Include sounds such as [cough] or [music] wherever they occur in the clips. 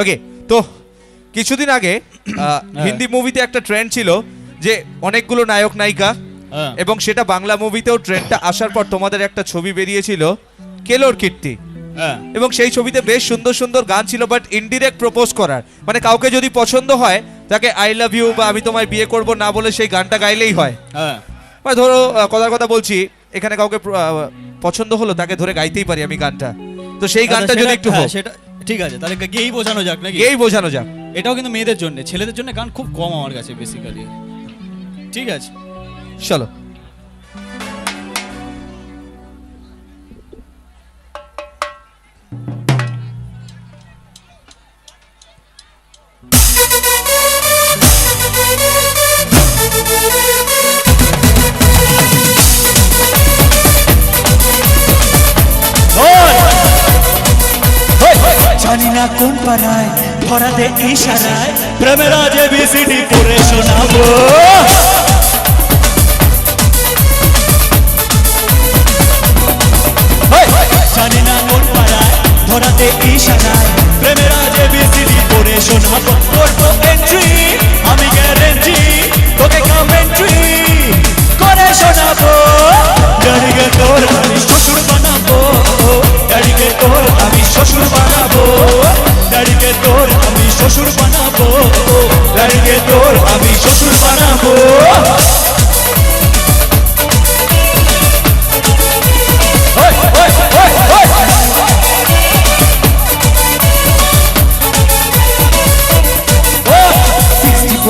ওকে তো কিছুদিন আগে [clears throat] হিন্দি মুভিতে একটা ট্রেন্ড ছিল যে অনেকগুলো নায়ক নায়িকা হ্যাঁ। এবং সেটা বাংলা মুভিতেও ট্রেন্ডটা আসার পর তোমাদের একটা ছবি বেরিয়েছিল কেলোর কীর্তি। হ্যাঁ। এবং সেই ছবিতে বেশ সুন্দর সুন্দর গান ছিল বাট ইনডিরেক্ট প্রপোজ করার। মানে কাউকে যদি পছন্দ হয় তাকে আই লাভ ইউ বা আমি তোমায় বিয়ে করব না বলে সেই গানটা গাইলেই হয়। হ্যাঁ। মানে ধরো কথার কথা বলছি এখানে কাউকে পছন্দ হলো তাকে ধরে গাইতেই পারি আমি গানটা। তো সেই গানটা আচ্ছা, যদি একটু হ্যাঁ, সেটা ঠিক আছে তাহলে গেই বোঝানো যাক নাকি? এই বোঝানো যাক। এটাও কিন্তু মেয়েদের জন্য। ছেলেদের জন্য গান খুব কম আমার কাছে বেসিক্যালি ঠিক আছে। চলো। জানি না কোন পাড়ায় দে ইশারায়। প্রেমেরা যে বিসিডি পড়ে শোনাবো।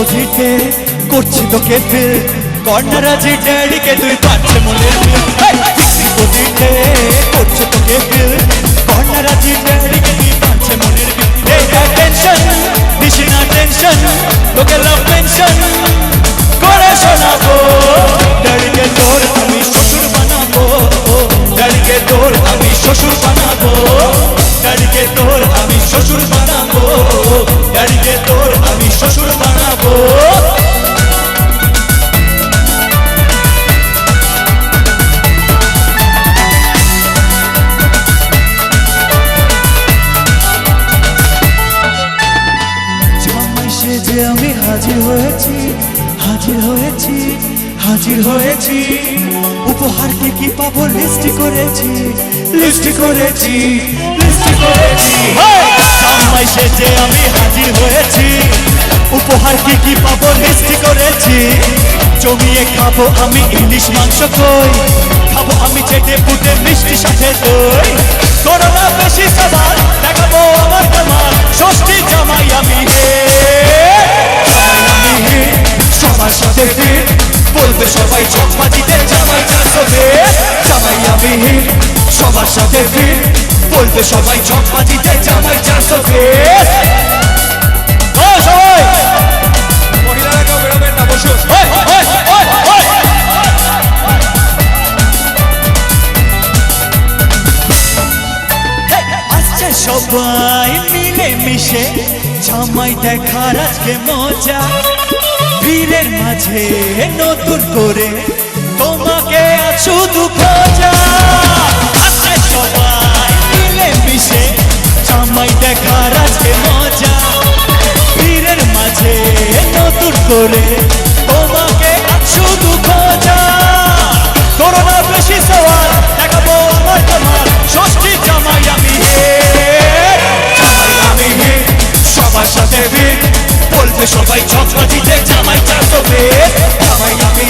ডিপোজিটে করছি তোকে ফিল কর্নার আছে ড্যাডিকে তুই পাচ্ছে মনে ডিপোজিটে করছে তোকে ফিল সেজে আমি হাজির হয়েছি হাজির হয়েছি হাজির হয়েছি। উপহার কি কি পাবো লিস্ট করেছি লিস্ট করেছি লিস্ট করেছি। সেজে আমি হাজির হয়েছি, উপহার কি কি পাবো লিস্ট করেছি। জমিয়ে খাব আমি ইলিশ মাংস কই, খাব আমি চেটে পুটে মিষ্টি সাথে দই। সাথে ফিট বলবে সবাই চকবাজিতে জামাই চারশো ও সবাই মিলে মিশে জামাই দেখার আজকে মজা ভিড়ের মাঝে নতুন করে তোমাকে আজ শুধু খোঁজা করে তোমাকে শুধু করোনা বেশি সওয়াল দেখাবো আমার তোমার। ষষ্ঠী জামাই আমি আমি সবার সাথে ভিড়, বলবে সবাই চকবাজিতে জামাই চারশো জামাই আমি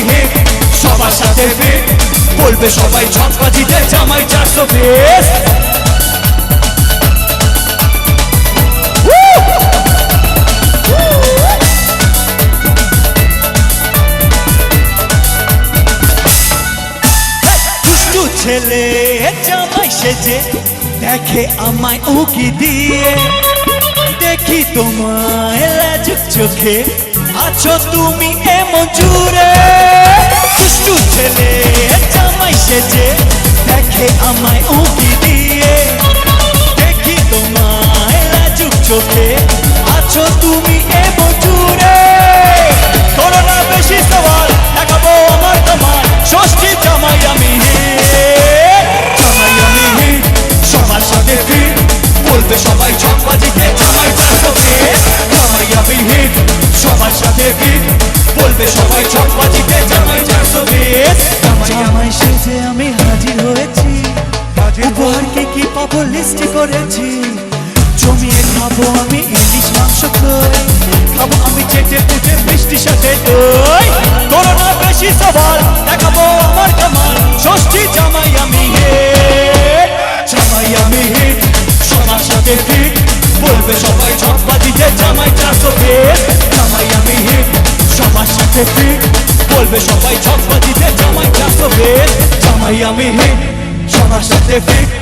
সবার সাথে ভিড়, বলবে সবাই চকবাজিতে জামাই চারশো দুষ্টু ছেলে জামাই সেজে, দেখে আমায় উকি দিয়ে। দেখি তোমায় লাজুক চোখে, আছো তুমি এমন জুড়ে। দুষ্টু ছেলে জামাই সেজে, দেখে আমায় উকি দিয়ে। আমার সাথে বলবে সবাই জামাই চারশো জামাই সেজে আমি হাজির হয়েছি। উপহার কে কি পাবো লিস্ট করেছি। জমিয়ে খাব আমি ইলিশ মাংস খাব আমি চেটে পুটে সাথে দই। করোনা বেশি সবার দেখাবো আমার কামাল। ষষ্ঠী জামাই আমি হে। জামাই আমি সবার সাথে ফিট আমি হিট সবার সাথে ফিট